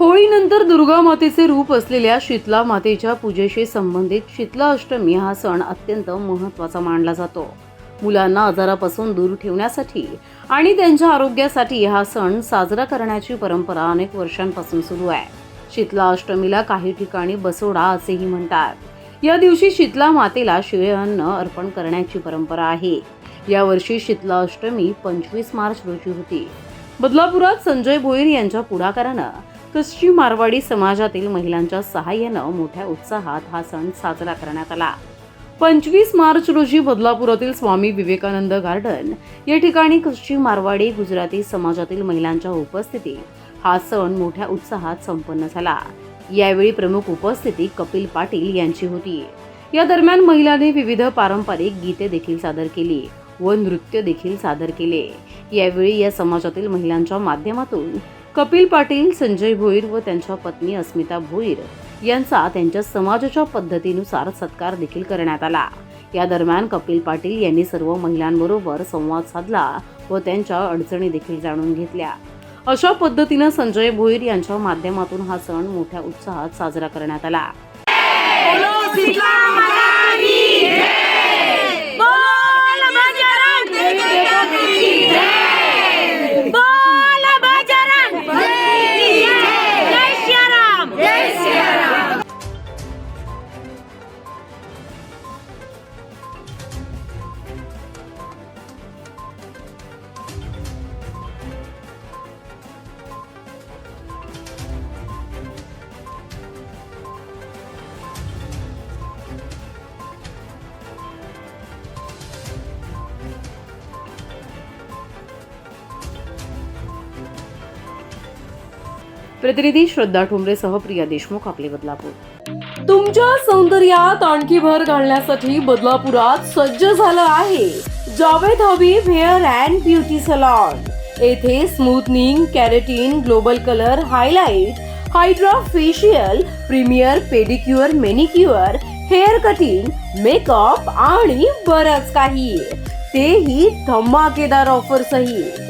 होळीनंतर दुर्गा मातेचे रूप असलेल्या शीतला मातेच्या पूजेशी संबंधित शीतला अष्टमी हा सण अत्यंत महत्त्वाचा मानला जातो. मुलांना आजारापासून दूर ठेवण्यासाठी आणि त्यांच्या आरोग्यासाठी हा सण साजरा करण्याची परंपरा अनेक वर्षांपासून सुरू आहे. शीतला अष्टमीला काही ठिकाणी बसोडा असेही म्हणतात. या दिवशी शीतला मातेला शिळे अन्न अर्पण करण्याची परंपरा आहे. यावर्षी शीतला अष्टमी पंचवीस मार्च रोजी होती. बदलापुरात संजय भोईर यांच्या पुढाकारानं कच्ची मारवाडी समाजातील महिलांच्या सहाय्यानं मोठ्या उत्साहात हा सण साजरा करण्यात आला. पंचवीस मार्च रोजी बदलापुरातील स्वामी विवेकानंद गार्डन या ठिकाणी कच्ची मारवाडी गुजराती समाजातील महिलांच्या उपस्थितीत हा सण मोठ्या उत्साहात संपन्न झाला. यावेळी प्रमुख उपस्थिती कपिल पाटील यांची होती. या दरम्यान महिलांनी विविध पारंपरिक गीते देखील सादर केली व नृत्य देखील सादर केले. यावेळी या समाजातील महिलांच्या माध्यमातून कपिल पाटील संजय भोईर व त्यांच्या पत्नी अस्मिता भोईर यांचा त्यांच्या समाजाच्या पद्धतीनुसार सत्कार देखील करण्यात आला. या दरम्यान कपिल पाटील यांनी सर्व महिलांबरोबर संवाद साधला व त्यांच्या अडचणी देखील जाणून घेतल्या. अशा पद्धतीनं संजय भोईर यांच्या माध्यमातून हा सण मोठ्या उत्साहात साजरा करण्यात आला. प्रतिनिधी श्रद्धा ठोंबरेसह प्रिया देशमुख आपले बदलापूर. तुमच्या सौंदर्यात आणखी भर घालण्यासाठी बदलापुरात सज्ज झालं आहे Javed Habib hair and beauty salon. येथे smoothening keratin global colour highlight hydra facial premier pedicure manicure hair cutting makeup आणि बरंच काही. तेही धमाकेदार ऑफर सहित